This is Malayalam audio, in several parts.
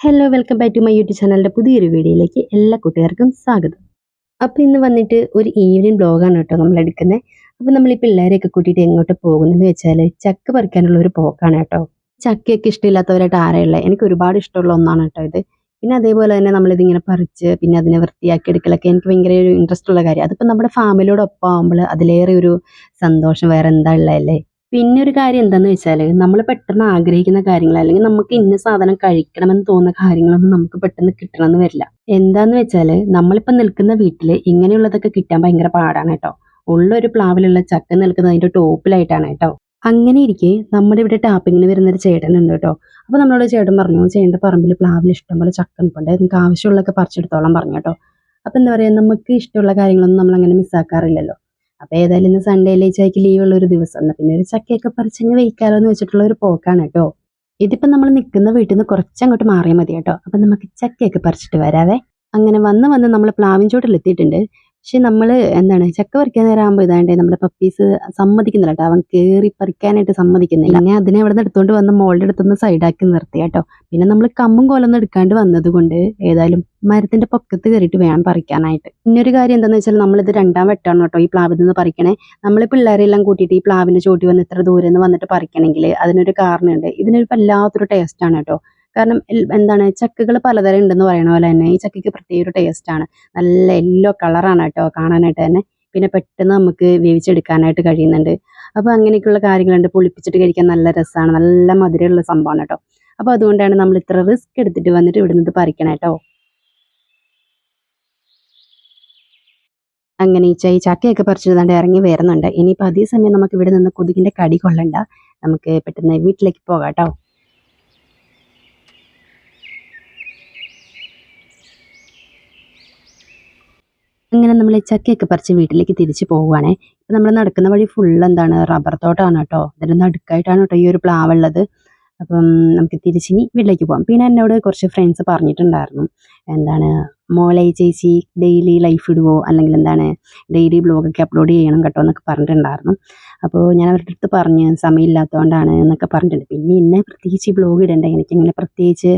Hello welcome back to my YouTube ചാനലിന്റെ പുതിയൊരു വീഡിയോയിലേക്ക് എല്ലാ കുട്ടികൾക്കും സ്വാഗതം. അപ്പോൾ ഇന്ന് വന്നിട്ട് ഒരു ഈവനിങ് ബ്ലോഗാണ് കേട്ടോ നമ്മൾ എടുക്കുന്നത് അപ്പോൾ നമ്മൾ ഈ പിള്ളേരെയൊക്കെ കൂട്ടിയിട്ട് എങ്ങോട്ട് പോകുന്നതെന്ന് വെച്ചാൽ ചക്ക പറിക്കാനുള്ള ഒരു പോക്കാണ് കേട്ടോ. ചക്കയൊക്കെ ഇഷ്ടമില്ലാത്തവരായിട്ട് ആരെയുള്ളത് എനിക്ക് ഒരുപാട് ഇഷ്ടമുള്ള ഒന്നാണ് കേട്ടോ ഇത്. പിന്നെ അതേപോലെ തന്നെ നമ്മളിതിങ്ങനെ പറിച്ച് പിന്നെ അതിനെ വൃത്തിയാക്കി എടുക്കലൊക്കെ എനിക്ക് ഭയങ്കര ഒരു ഇൻട്രസ്റ്റ് ഉള്ള കാര്യം. അതിപ്പോൾ നമ്മുടെ ഫാമിലിയോടൊപ്പം ആകുമ്പോൾ അതിലേറെ ഒരു സന്തോഷം വേറെ എന്താ ഉള്ളതല്ലേ? പിന്നെ ഒരു കാര്യം എന്താന്ന് വെച്ചാൽ നമ്മൾ പെട്ടെന്ന് ആഗ്രഹിക്കുന്ന കാര്യങ്ങൾ അല്ലെങ്കിൽ നമുക്ക് ഇന്ന സാധനം കഴിക്കണമെന്ന് തോന്നുന്ന കാര്യങ്ങളൊന്നും നമുക്ക് പെട്ടെന്ന് കിട്ടണമെന്ന് വരില്ല. എന്താന്ന് വെച്ചാൽ നമ്മളിപ്പോൾ നിൽക്കുന്ന വീട്ടിൽ ഇങ്ങനെയുള്ളതൊക്കെ കിട്ടാൻ ഭയങ്കര പാടാണ് കേട്ടോ. ഉള്ള ഒരു പ്ലാവിലുള്ള ചക്ക നിൽക്കുന്നത് അതിന്റെ ടോപ്പിലായിട്ടാണ് കേട്ടോ. അങ്ങനെ ഇരിക്കെ നമ്മുടെ ഇവിടെ ടാപ്പിങ്ങിന് വരുന്ന ഒരു ചേട്ടൻ ഉണ്ട് കേട്ടോ. അപ്പോൾ നമ്മളോട് ചേട്ടൻ പറഞ്ഞു ചേട്ടന്റെ പറമ്പിൽ പ്ലാവിൽ ഇഷ്ടംപോലെ ചക്ക നിൽപ്പുണ്ട് നിങ്ങൾക്ക് ആവശ്യമുള്ളതൊക്കെ പറിച്ചെടുത്തോളം പറഞ്ഞു കേട്ടോ. അപ്പോൾ എന്താ പറയുക നമുക്ക് ഇഷ്ടമുള്ള കാര്യങ്ങളൊന്നും നമ്മൾ അങ്ങനെ മിസ്സാക്കാറില്ലല്ലോ അപ്പോൾ ഏതായാലും ഇന്ന് സൺഡേയിലെ ലീവ് ഉള്ള ഒരു ദിവസം. എന്നാൽ പിന്നെ ഒരു ചക്കയൊക്കെ പറിച്ചങ്ങ് വെയിക്കാലോ എന്ന് വെച്ചിട്ടുള്ള ഒരു പോക്കാണ് കേട്ടോ. ഇതിപ്പോൾ നമ്മൾ നിൽക്കുന്ന വീട്ടിൽ നിന്ന് കുറച്ചങ്ങോട്ട് മാറിയാൽ മതി കേട്ടോ. അപ്പം നമുക്ക് ചക്കയൊക്കെ പറിച്ചിട്ട് വരാവേ. അങ്ങനെ വന്ന് വന്ന് നമ്മൾ പ്ലാവിൻ ചോട്ടിലെത്തിയിട്ടുണ്ട് പക്ഷെ നമ്മൾ എന്താണ് ചക്ക പറിക്കാൻ നേരം ആകുമ്പോൾ ഇതാണ്ട് നമ്മുടെ പപ്പീസ് സമ്മതിക്കുന്നില്ല കേട്ടോ. അവൻ കയറി പറിക്കാനായിട്ട് സമ്മതിക്കുന്നില്ല. അങ്ങനെ അതിനെ അവിടെ നിന്ന് എടുത്തുകൊണ്ട് വന്ന് മോളുടെ അടുത്തൊന്ന് സൈഡാക്കി നിർത്തി കേട്ടോ. പിന്നെ നമ്മൾ കമ്മും കോലൊന്നും എടുക്കാണ്ട് വന്നത് കൊണ്ട് ഏതായാലും മരത്തിന്റെ പൊക്കത്ത് കയറിയിട്ട് വേണം പറിക്കാനായിട്ട്. പിന്നൊരു കാര്യം എന്താണെന്ന് വെച്ചാൽ നമ്മളിത് രണ്ടാം വെട്ടാണ് കേട്ടോ ഈ പ്ലാവിൽ നിന്ന് പറിക്കണേ. നമ്മൾ പിള്ളേരെല്ലാം കൂട്ടിയിട്ട് ഈ പ്ലാവിന്റെ ചോട്ടി വന്ന് ഇത്ര ദൂരെ നിന്ന് വന്നിട്ട് പറിക്കണമെങ്കിൽ അതിനൊരു കാരണമുണ്ട് ഇതിനൊരു വല്ലാത്തൊരു ടേസ്റ്റാണ് കേട്ടോ. കാരണം എന്താണ് ചക്കകൾ പലതരം ഉണ്ടെന്ന് പറയണ പോലെ തന്നെ ഈ ചക്കയ്ക്ക് പ്രത്യേക ഒരു ടേസ്റ്റാണ് നല്ല യെല്ലോ കളറാണ് കേട്ടോ കാണാനായിട്ട് തന്നെ. പിന്നെ പെട്ടെന്ന് നമുക്ക് വേവിച്ചെടുക്കാനായിട്ട് കഴിയുന്നുണ്ട്. അപ്പോൾ അങ്ങനെയൊക്കെയുള്ള കാര്യങ്ങളുണ്ട്. പൊളിപ്പിച്ചിട്ട് കഴിക്കാൻ നല്ല രസമാണ് നല്ല മധുരമുള്ള സംഭവമാണ് കേട്ടോ. അപ്പോൾ അതുകൊണ്ടാണ് നമ്മൾ ഇത്ര റിസ്ക് എടുത്തിട്ട് വന്നിട്ട് ഇവിടെ നിന്ന് പറിക്കണം കേട്ടോ. അങ്ങനെ ഈ ചൈ ചക്കയൊക്കെ പറിച്ചതാണ്ട് ഇറങ്ങി വരുന്നുണ്ട്. ഇനിയിപ്പോൾ അതേ സമയം നമുക്ക് ഇവിടെ നിന്ന് കൊതുകിന്റെ കടി കൊള്ളണ്ട. നമുക്ക് പെട്ടെന്ന് വീട്ടിലേക്ക് പോകാം കേട്ടോ. അങ്ങനെ നമ്മൾ ചക്കയൊക്കെ പറിച്ച് വീട്ടിലേക്ക് തിരിച്ചു പോവുകയാണേ ഇപ്പം നമ്മൾ നടക്കുന്ന വഴി ഫുൾ എന്താണ് റബ്ബർ തോട്ടമാണ് കേട്ടോ. അതിന്റെ നടുക്കായിട്ടാണ് കേട്ടോ ഈ ഒരു പ്ലാവ് ഉള്ളത് അപ്പം നമുക്ക് തിരിച്ചിനി വീട്ടിലേക്ക് പോകാം പിന്നെ എന്നോട് കുറച്ച് ഫ്രണ്ട്സ് പറഞ്ഞിട്ടുണ്ടായിരുന്നു. എന്താണ് മോളെ ചേച്ചി ഡെയിലി ലൈഫ് ഇടുവോ? അല്ലെങ്കിൽ എന്താണ് ഡെയിലി ബ്ലോഗൊക്കെ അപ്ലോഡ് ചെയ്യണം കേട്ടോ എന്നൊക്കെ പറഞ്ഞിട്ടുണ്ടായിരുന്നു. അപ്പോൾ ഞാൻ അവരുടെ അടുത്ത് പറഞ്ഞ് സമയമില്ലാത്തതുകൊണ്ടാണ് എന്നൊക്കെ പറഞ്ഞിട്ടുണ്ട്. പിന്നെ എന്നെ പ്രത്യേകിച്ച് ബ്ലോഗ് ഇടണ്ട. എനിക്കങ്ങനെ പ്രത്യേകിച്ച്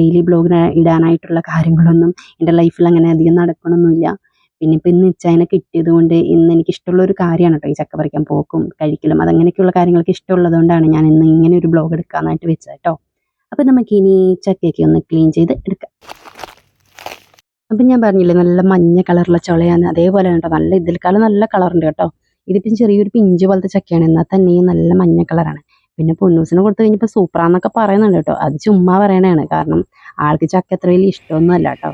ഡെയിലി ബ്ലോഗ് ഇടാനായിട്ടുള്ള കാര്യങ്ങളൊന്നും എന്റെ ലൈഫിൽ അങ്ങനെ അധികം നടക്കണമൊന്നുമില്ല പിന്നെ ഇപ്പം ഇന്ന് ഇച്ചായനെ കിട്ടിയത് കൊണ്ട് ഇന്ന് എനിക്ക് ഇഷ്ടമുള്ള ഒരു കാര്യമാണ് കേട്ടോ ഈ ചക്ക പറിക്കാൻ പോക്കും കഴിക്കലും അതങ്ങനെയൊക്കെയുള്ള കാര്യങ്ങളൊക്കെ ഇഷ്ടമുള്ളത് കൊണ്ടാണ് ഞാൻ ഇന്ന് ഇങ്ങനെ ഒരു ബ്ലോഗ് എടുക്കാനായിട്ട് വെച്ചത് കേട്ടോ. അപ്പം നമുക്ക് ഇനി ചക്കയൊക്കെ ഒന്ന് ക്ലീൻ ചെയ്ത് എടുക്കാം. അപ്പം ഞാൻ പറഞ്ഞില്ലേ നല്ല മഞ്ഞ കളറുള്ള ചുളയാണ്. അതേപോലെ കേട്ടോ നല്ല ഇതിൽക്കാലം നല്ല കളറുണ്ട് കേട്ടോ. ഇതിപ്പം ചെറിയൊരു പിഞ്ച് പോലത്തെ ചക്കയാണ്. എന്നാൽ തന്നെയും നല്ല മഞ്ഞ കളറാണ്. പിന്നെ പൊന്നൂസിനെ കൊടുത്തു കഴിഞ്ഞപ്പോൾ സൂപ്പറാന്നൊക്കെ പറയുന്നുണ്ട് കേട്ടോ. അത് ചുമ്മാ പറയണതാണ്. കാരണം ആൾക്ക് ചക്ക അത്ര വലിയ ഇഷ്ടമൊന്നും അല്ല കേട്ടോ.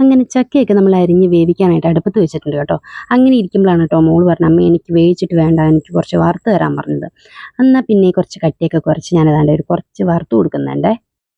അങ്ങനെ ചക്കയൊക്കെ നമ്മൾ അരിഞ്ഞ് വേവിക്കാനായിട്ട് അടുപ്പത്ത് വെച്ചിട്ടുണ്ട് കേട്ടോ. അങ്ങനെ ഇരിക്കുമ്പോഴാണ് കേട്ടോ മോൾ പറഞ്ഞ അമ്മ എനിക്ക് വേവിച്ചിട്ട് വേണ്ട എനിക്ക് കുറച്ച് വറുത്ത് തരാൻ പറഞ്ഞത്. എന്നാൽ പിന്നെ കുറച്ച് കട്ടിയൊക്കെ കുറച്ച് ഞാൻ അതാണ്ട് ഒരു കുറച്ച് വറുത്ത് കൊടുക്കുന്നുണ്ടേ.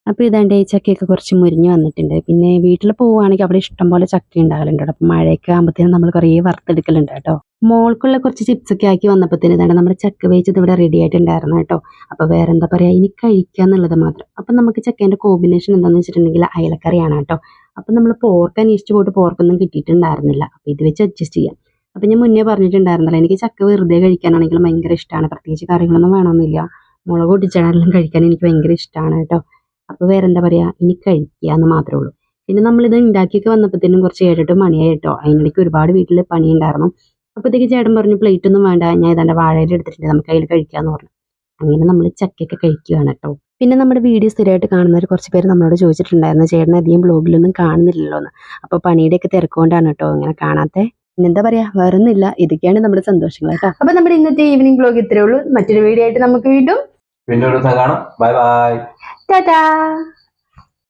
അപ്പോൾ ഇതാണ്ട് ചക്കയൊക്കെ കുറച്ച് മുരിഞ്ഞ് വന്നിട്ടുണ്ട്. പിന്നെ വീട്ടിൽ പോവുകയാണെങ്കിൽ അവിടെ ഇഷ്ടംപോലെ ചക്ക ഉണ്ടാകലുണ്ട് കേട്ടോ. അപ്പം മഴയൊക്കെ ആകുമ്പോഴത്തേനും നമ്മൾ കുറേ വറുത്തെടുക്കലുണ്ട് കേട്ടോ. മോൾക്കുള്ള കുറച്ച് ചിപ്സൊക്കെ ആക്കി വന്നപ്പോഴത്തേനും ഇതാണ്ട് നമ്മുടെ ചക്ക വേച്ചത് ഇവിടെ റെഡി ആയിട്ടുണ്ടായിരുന്നു കേട്ടോ. അപ്പോൾ വേറെ എന്താ പറയുക? ഇനി കഴിക്കുക എന്നുള്ളത് മാത്രം. അപ്പം നമുക്ക് ചക്കേന്റെ കോമ്പിനേഷൻ എന്താണെന്ന് വെച്ചിട്ടുണ്ടെങ്കിൽ അയലക്കറിയാണ് കേട്ടോ. അപ്പം നമ്മൾ പോർക്ക് അന്വേഷിച്ച് പോയിട്ട് പോർക്കൊന്നും കിട്ടിയിട്ടുണ്ടായിരുന്നില്ല. അപ്പോൾ ഇത് വെച്ച് അഡ്ജസ്റ്റ് ചെയ്യാം. അപ്പം ഞാൻ മുന്നേ പറഞ്ഞിട്ടുണ്ടായിരുന്നല്ലോ എനിക്ക് ചക്ക വെറുതെ കഴിക്കാനാണെങ്കിലും ഭയങ്കര ഇഷ്ടമാണ് പ്രത്യേകിച്ച് കറികളൊന്നും വേണമെന്നില്ല. മുളക് പൊട്ടിച്ചാണെങ്കിലും കഴിക്കാൻ എനിക്ക് ഭയങ്കര ഇഷ്ടമാണ് കേട്ടോ. അപ്പോൾ വേറെ എന്താ പറയുക ഇനി കഴിക്കുക എന്ന് മാത്രമേ ഉള്ളൂ. പിന്നെ നമ്മളിത് ഉണ്ടാക്കിയൊക്കെ വന്നപ്പോഴത്തേനും കുറച്ച് ഏഴെട്ട് മണിയായി കേട്ടോ. അതിനിടയ്ക്ക് ഒരുപാട് വീട്ടിൽ പണിയുണ്ടായിരുന്നു. അപ്പോഴത്തേക്ക് ചേട്ടൻ പറഞ്ഞു പ്ലേറ്റ് ഒന്നും വേണ്ട. ഞാൻ ഇതാണ്ട് വാഴയിൽ എടുത്തിട്ടുണ്ട്. നമുക്ക് അതിൽ കഴിക്കാമെന്ന് പറഞ്ഞു. അങ്ങനെ നമ്മൾ ചക്കയൊക്കെ കഴിക്കുകയാണ് കേട്ടോ. പിന്നെ നമ്മുടെ വീഡിയോ സ്ഥിരമായിട്ട് കാണുന്നവർ കുറച്ച് പേര് നമ്മളോട് ചോദിച്ചിട്ടുണ്ടായിരുന്നു ചേട്ടൻ അധികം ബ്ലോഗിലൊന്നും കാണുന്നില്ലല്ലോ എന്ന് അപ്പോൾ പണിയുടെയൊക്കെ തിരക്കുകൊണ്ടാണ് കേട്ടോ ഇങ്ങനെ കാണാത്തേ. എന്താ പറയാ വരുന്നില്ല ഇതൊക്കെയാണ് നമ്മുടെ സന്തോഷങ്ങൾ കേട്ടോ. അപ്പൊ നമ്മുടെ ഇന്നത്തെ ഈവനിങ് ബ്ലോഗ് ഇത്രേ ഉള്ളൂ. മറ്റൊരു വീഡിയോ ആയിട്ട് നമുക്ക് വീണ്ടും പിന്നെ കാണാം. Bye bye tata.